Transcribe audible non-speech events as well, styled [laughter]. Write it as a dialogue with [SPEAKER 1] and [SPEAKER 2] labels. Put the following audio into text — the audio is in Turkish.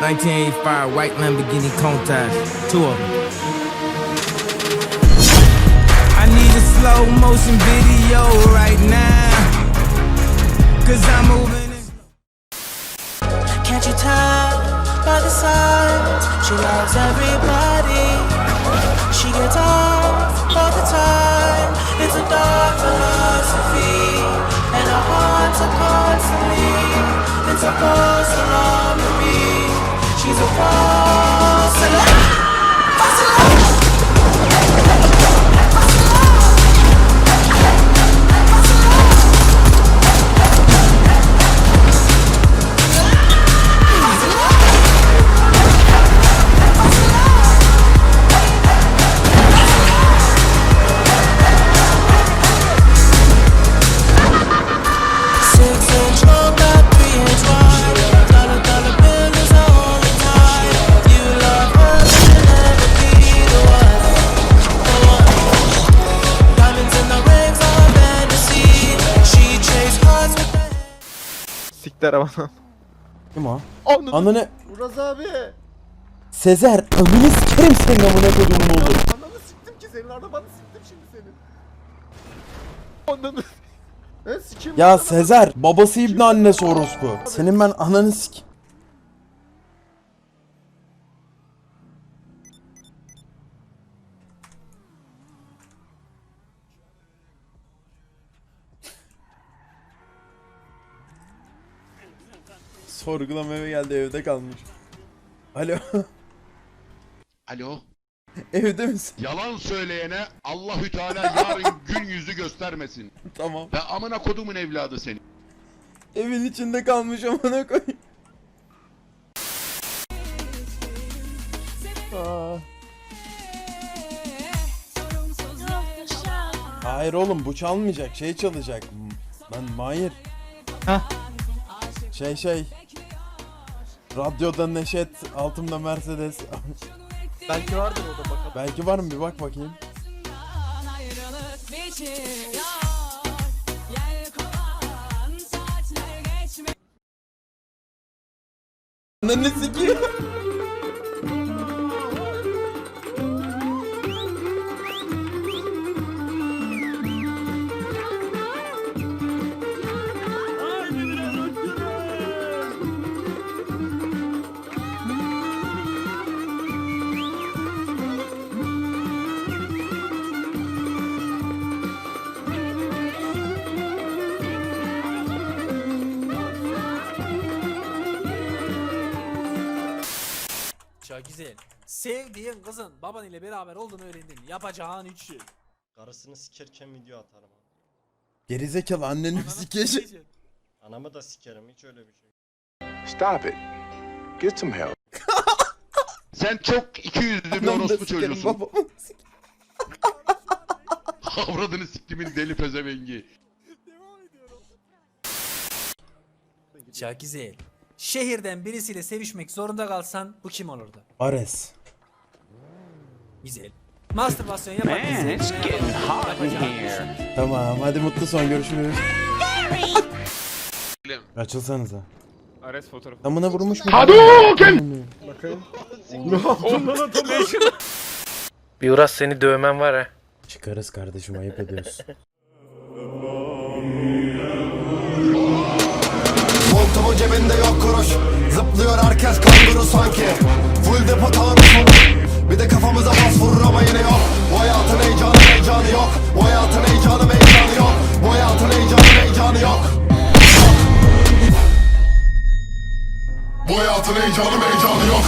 [SPEAKER 1] 1985 white Lamborghini Countach, two of them. I need a slow motion video right now. Cause I'm moving. in-
[SPEAKER 2] Can't you tell by the signs she loves everybody? She gets off all the time. It's a dark philosophy, and our hearts are constantly. It's a false alarm
[SPEAKER 3] Siktir arabadan.
[SPEAKER 4] Kim o?
[SPEAKER 3] Ananı.
[SPEAKER 4] Ananı
[SPEAKER 5] Uraz abi.
[SPEAKER 4] Sezer amını sikerim senin amına kodumun oğlu.
[SPEAKER 5] Ananı siktim ki senin arabanı siktim şimdi senin.
[SPEAKER 3] Ananı.
[SPEAKER 5] Ben sikeyim.
[SPEAKER 4] Ya Sezer babası İbni annesi orospu. Senin ben ananı sik. Sorgulama eve geldi evde kalmış. Alo [laughs]
[SPEAKER 6] Alo.
[SPEAKER 4] evde misin?
[SPEAKER 6] Yalan söyleyene Allahü Teala yarın [laughs] gün yüzü göstermesin.
[SPEAKER 4] Tamam.
[SPEAKER 6] Ve amına kodumun evladı seni.
[SPEAKER 4] Evin içinde kalmış amına koyayım. Aa. Hayır oğlum bu çalmayacak şey çalacak. Ben Mahir.
[SPEAKER 3] Hah.
[SPEAKER 4] Şey şey. Radyoda Neşet, altımda Mercedes. [laughs]
[SPEAKER 5] Belki vardır o da bakalım.
[SPEAKER 4] Belki var mı bir bak bakayım.
[SPEAKER 7] geçmiyor
[SPEAKER 4] Ananı sikeyim.
[SPEAKER 8] Çok güzel. Sevdiğin kızın baban ile beraber olduğunu öğrendin. Yapacağın üç şey.
[SPEAKER 9] Karısını sikerken video atarım abi.
[SPEAKER 4] Gerizekalı anneni sikecek.
[SPEAKER 9] Anamı da sikerim hiç öyle bir şey.
[SPEAKER 10] Stop it. Get some help. [laughs]
[SPEAKER 6] Sen çok iki yüzlü bir
[SPEAKER 4] Ananı
[SPEAKER 6] orospu
[SPEAKER 4] sikerim
[SPEAKER 6] çocuğusun.
[SPEAKER 4] babamı. [laughs]
[SPEAKER 6] Avradını siktimin deli pezevengi.
[SPEAKER 8] Çok güzel. Şehirden birisiyle sevişmek zorunda kalsan bu kim olurdu?
[SPEAKER 4] Ares.
[SPEAKER 8] Güzel. Mastürbasyon yapan birisi. Yapacağın üç şey.
[SPEAKER 4] Tamam hadi mutlu son görüşürüz. Açılsanıza.
[SPEAKER 3] Ares fotoğrafı.
[SPEAKER 4] Amına vurmuş mu?
[SPEAKER 5] Bakayım.
[SPEAKER 11] Bir Uras seni dövmen var ha.
[SPEAKER 4] Çıkarız kardeşim ayıp ediyorsun.
[SPEAKER 10] Montumun cebinde yok kuruş. Zıplıyor herkes kanguru sanki. Full depo tanrı Bir de kafamıza bas vurur ama yine yok. Bu hayatın heyecanı heyecanı yok. Bu hayatın heyecanı heyecanı yok. Bu hayatın heyecanı heyecanı yok. Bu hayatın heyecanı heyecanı yok.